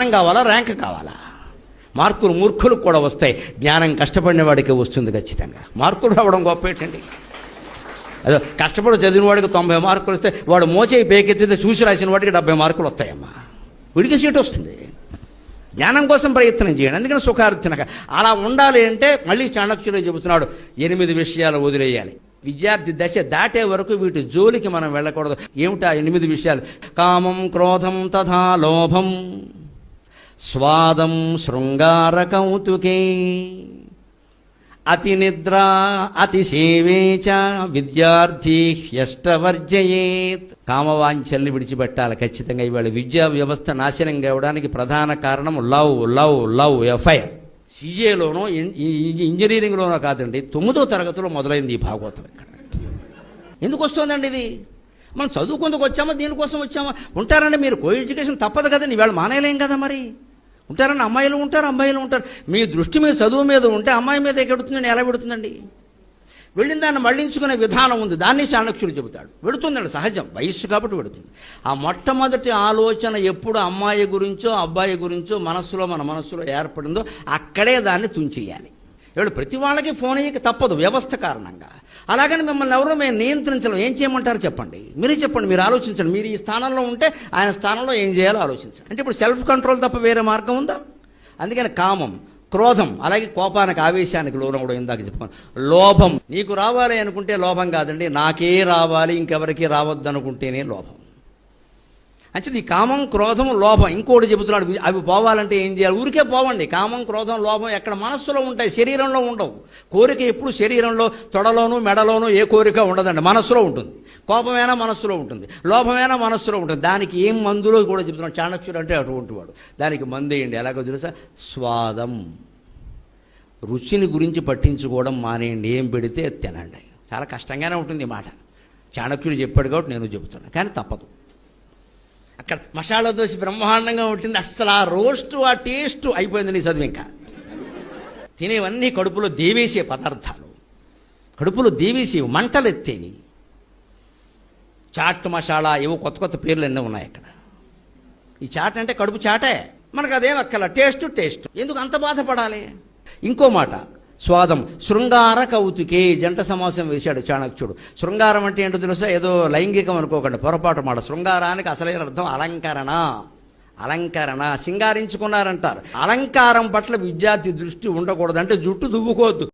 జ్ఞానం కావాలా ర్యాంక్ కావాలా? మార్కులు మూర్ఖులకు కూడా వస్తాయి జ్ఞానం కష్టపడిన వాడికి వస్తుంది ఖచ్చితంగా. మార్కులు రావడం గొప్ప ఏంటండి? అదో కష్టపడి చదివిన వాడికి తొంభై మార్కులు వస్తే వాడు మోచేయి పేకెత్తితే చూసి రాసిన వాడికి డెబ్బై మార్కులు వస్తాయమ్మా. విడికి సీట్ వస్తుంది. జ్ఞానం కోసం ప్రయత్నం చేయండి అందుకని సుఖార్థినక అలా ఉండాలి అంటే మళ్ళీ చాణక్యుడు చెబుతున్నాడు ఎనిమిది విషయాలు వదిలేయాలి. విద్యార్థి దశ దాటే వరకు వీటి జోలికి మనం వెళ్ళకూడదు. ఏమిటా ఎనిమిది విషయాలు? కామం క్రోధం తథా లోభం. స్వాదం శృంగార కౌతుకే అతి నిద్ర అతి సేవే చ విద్యార్థి హ్యష్టవర్జయేత్. కామవాంఛల్ని విడిచిపెట్టాలి ఖచ్చితంగా ఇవాళ విద్యా వ్యవస్థ నాశనం కావడానికి ప్రధాన కారణం లవ్ లవ్ లవ్ ఎఫ్ఐఆర్. సీజేలోనో ఇంజనీరింగ్లోనో కాదండి తొమ్మిదో తరగతిలో మొదలైంది ఈ భాగవతం ఇక్కడ. ఎందుకు వస్తుందండి ఇది? మనం చదువుకుందుకు వచ్చామా? దీనికోసం వచ్చామా? ఉంటారండి మీరు కో ఎడ్యుకేషన్ తప్పదు కదండి ఇవాళ మానేయలేం కదా మరి? ఉంటారండి అమ్మాయిలు ఉంటారు అమ్మాయిలు ఉంటారు. మీ దృష్టి మీద చదువు మీద ఉంటే అమ్మాయి మీద ఎక్కడుతుందండి ఎలా పెడుతుందండి వెళ్ళిన దాన్ని మళ్ళించుకునే విధానం ఉంది. దాన్ని చాణక్యుడు చెబుతాడు. వెడుతుందండి సహజం. వయస్సు కాబట్టి పెడుతుంది ఆ మొట్టమొదటి ఆలోచన ఎప్పుడు అమ్మాయి గురించో అబ్బాయి గురించో మనస్సులో మన మనస్సులో ఏర్పడిందో అక్కడే దాన్ని తుంచేయాలి. వీళ్ళు ప్రతి వాళ్ళకి ఫోన్ అయ్యక తప్పదు వ్యవస్థ కారణంగా. అలాగని మిమ్మల్ని ఎవరో మేము నియంత్రించడం ఏం చేయమంటారు చెప్పండి? మీరే చెప్పండి మీరు ఆలోచించండి. మీరు ఈ స్థానంలో ఉంటే ఆయన స్థానంలో ఏం చేయాలో ఆలోచించండి. అంటే ఇప్పుడు సెల్ఫ్ కంట్రోల్ తప్ప వేరే మార్గం ఉందా? అందుకని కామం క్రోధం అలాగే కోపానికి ఆవేశానికి లోనవడం ఇందాక చెప్పుకోను లోభం నీకు రావాలి అనుకుంటే లోభం కాదండి నాకే రావాలి ఇంకెవరికి రావద్దు అనుకుంటేనే లోభం. అంటే ఈ కామం క్రోధం లోభం ఇంకోటి చెబుతున్నాడు అవి పోవాలంటే ఏం చేయాలి? ఊరికే పోవండి. కామం క్రోధం లోభం ఎక్కడ మనస్సులో ఉంటాయి శరీరంలో ఉండవు. కోరిక ఎప్పుడు శరీరంలో తొడలోను మెడలోను ఏ కోరిక ఉండదండి. మనస్సులో ఉంటుంది. కోపమైనా మనస్సులో ఉంటుంది. లోభమైనా మనస్సులో ఉంటుంది. దానికి ఏం మందులో కూడా చెబుతున్నాడు. చాణక్యుడు అంటే అటువంటి వాడు. దానికి మందు వేయండి. ఎలాగో తెలుసా? స్వాదం. రుచిని గురించి పట్టించుకోవడం మానేయండి. ఏం పెడితే తినండి. చాలా కష్టంగానే ఉంటుంది ఈ మాట. చాణక్యుడు చెప్పాడు కాబట్టి నేను చెబుతున్నాను కానీ తప్పదు. అక్కడ మసాలా దోశ బ్రహ్మాండంగా ఉంటుంది. అస్సలు ఆ రోస్ట్ ఆ టేస్ట్ అయిపోయింది నీ చదువు ఇంకా. తినేవన్నీ కడుపులో దేవేసే పదార్థాలు. కడుపులో దేవేసేవి మంటలు ఎత్తేవి చాట్ మసాలా ఏవో కొత్త కొత్త పేర్లు ఎన్నో ఉన్నాయి అక్కడ. ఈ చాట్ అంటే కడుపు చాటే. మనకు అదేం అక్కల టేస్ట్ టేస్ట్. ఎందుకు అంత బాధపడాలి? ఇంకో మాట. స్వాదం. శృంగార కౌతుకే. జంట సమాసం వేశాడు చాణక్యుడు. శృంగారం అంటే ఏంటో తెలుసా? ఏదో లైంగికం అనుకోకండి పొరపాటు మాట. శృంగారానికి అసలైన అర్థం అలంకరణ. అలంకరణ. సింగారించుకున్నారంటారు. అలంకారం పట్ల విద్యార్థి దృష్టి ఉండకూడదు అంటే జుట్టు దువ్వుకోవద్దు.